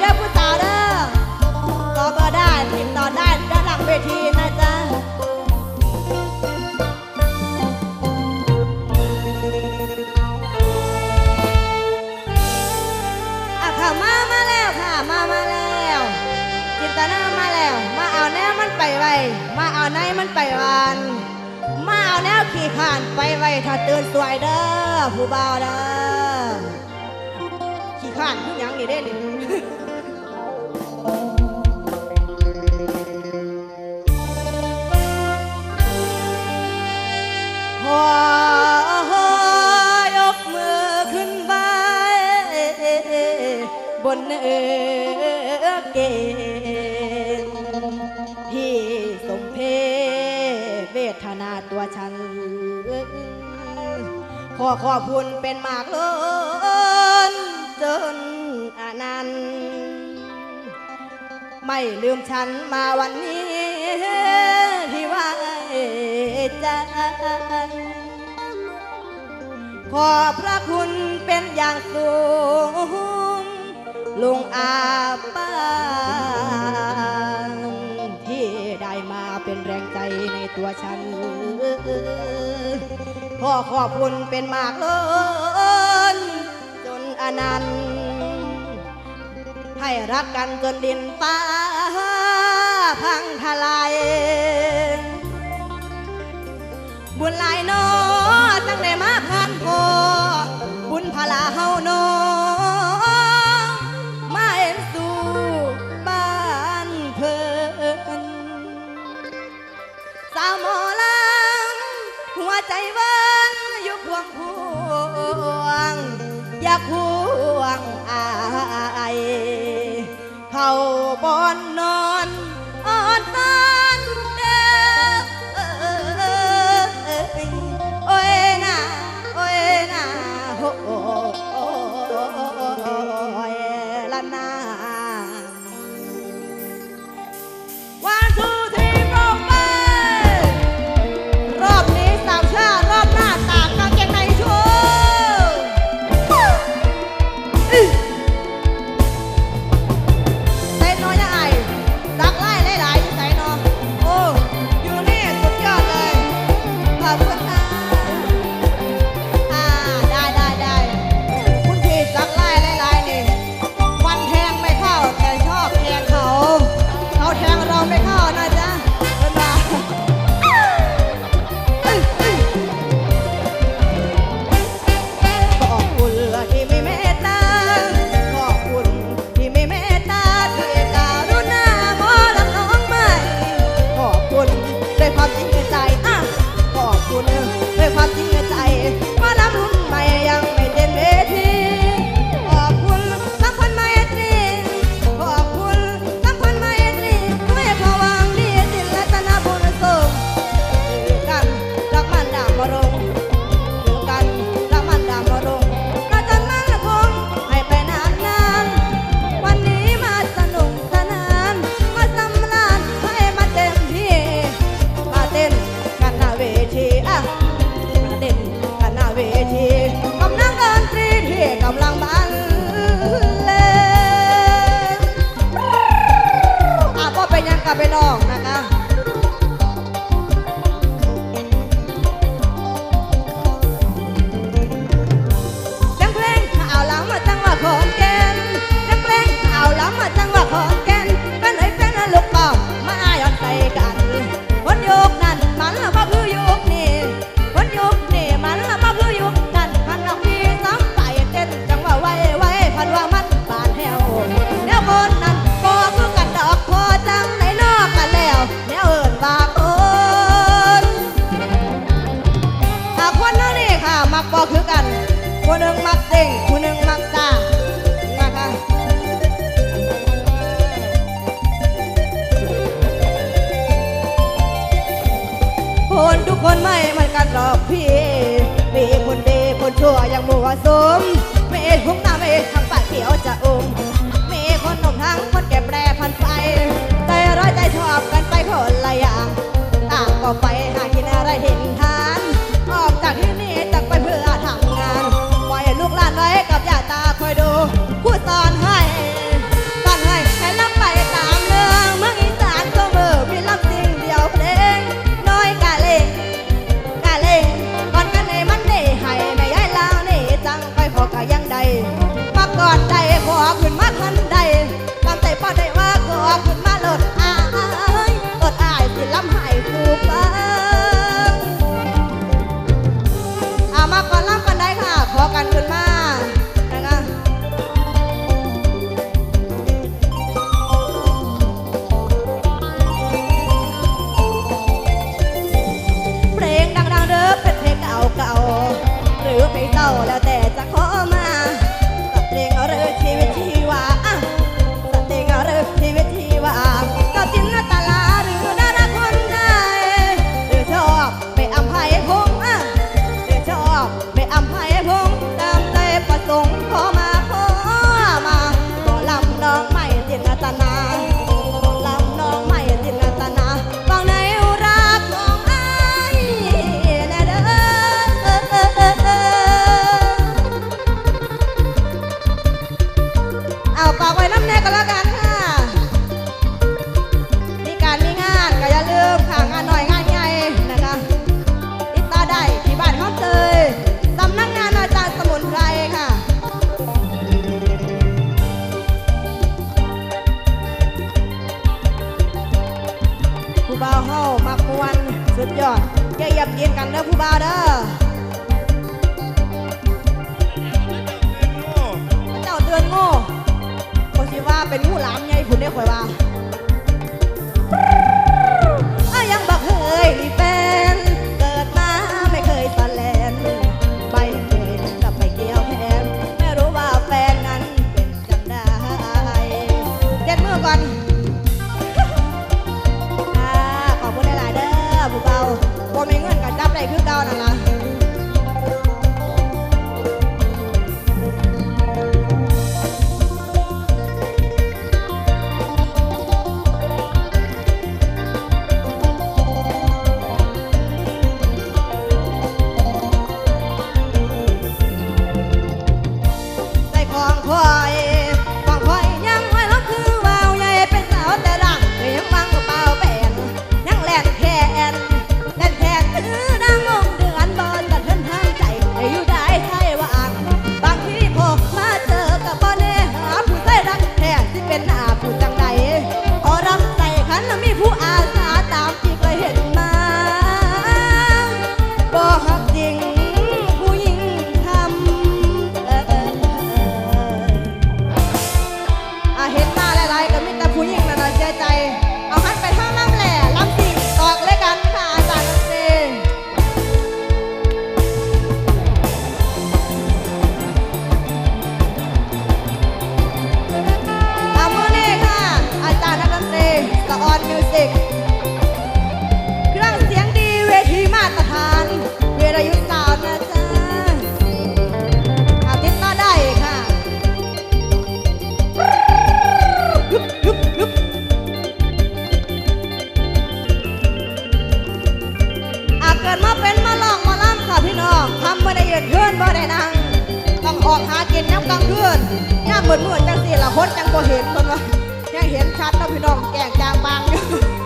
เด้อผู้สาวเด้อต่อก็ได้ติดต่อได้ด้านหลังเวทีนะจ๊ะอะค่ะมามาแล้วค่ะ มามาแล้วจินตนามาแล้ว มาเอาแนวมันไปไวมาเอาในมันไปวัน มาเอาแนวขี่ขานไปไวถ้าตื่นสวยเด้อผู้บ่าวเด้อขี่ขาน ขอบคุณเป็นมากเลินจนอนันต์ไม่ลืมฉันมาวันนี้ที่ไว้จันขอพระคุณเป็นอย่างสูงลุงอาปาาที่ได้มาเป็นแรงใจในตัวฉัน พ่อขอบคุณเป็นมากเลินจนอนันต์ให้รักกันจนดินฟ้าพังทลาย บุญหลายนอตั้งแต่มาผ่านพอบุญพลาเฮาโนอ มันไม่มันกันหรอกพี่มีคนดีคนชั่วยังมัวสมไม่เนหุ้งหน้าไม่เนทางปากเขียวจะอม็นงูหลามไงคุณได้ข่อยว่า ย่ามเหมือนเหมือนจังสีละคดจังบ่เห็นคนว่ายังเห็นชัดแล้วพี่น้องแก่งจางบางอยู่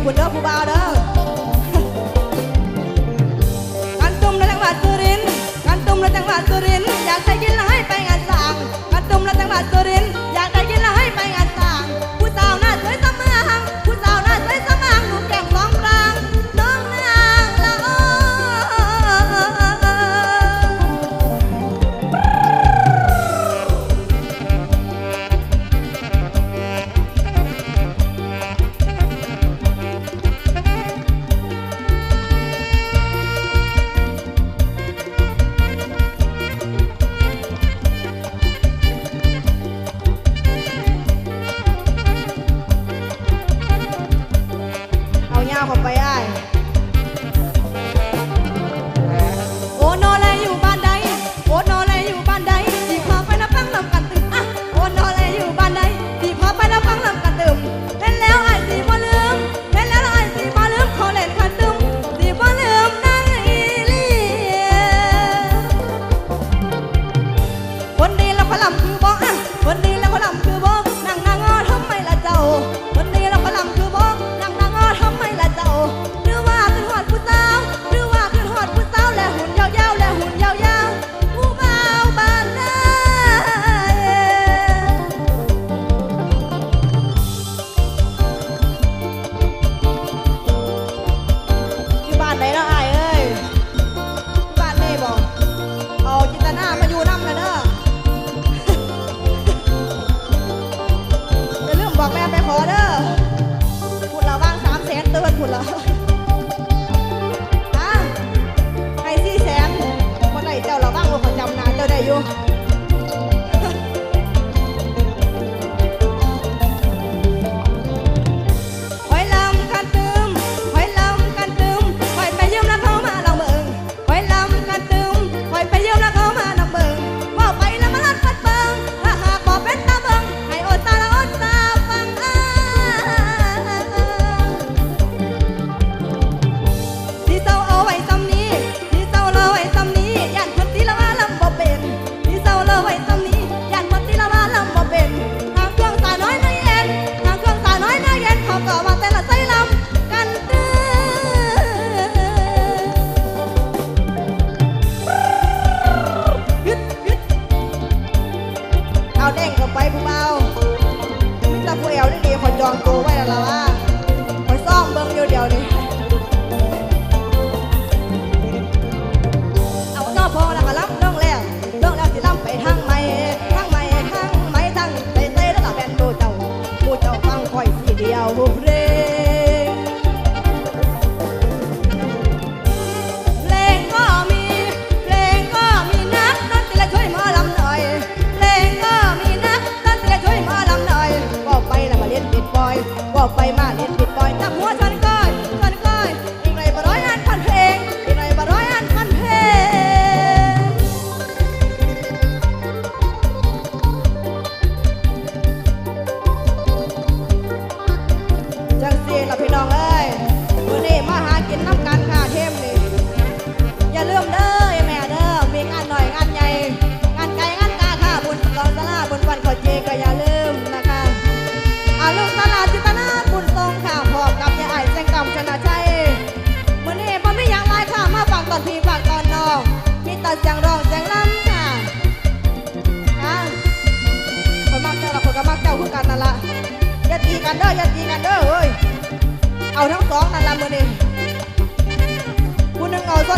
งคนเด้อผู้บ่าวเด้อการตุ้มและจังหวัดสุรินทร์การตุ้มและจังหวัดสุรินทร์อยากใส่ยินให้ไปงานสางการตุ้มและจังหวัดสุรินทร์ you. ก็ไปมา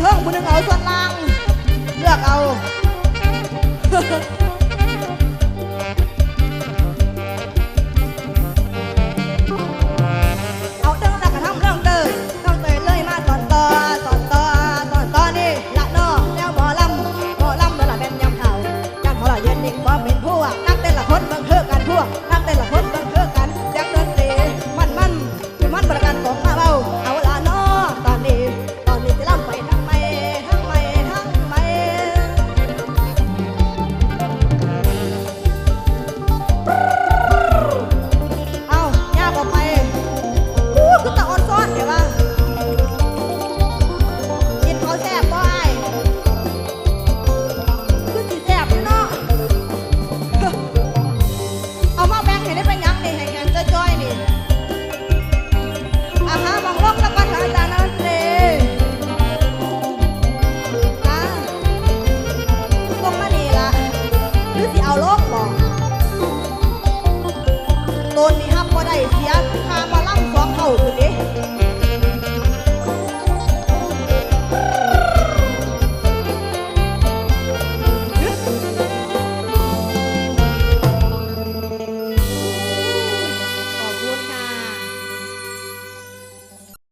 เทิงผู้หนึ่งเอาส่วนล่าง เลือกเอา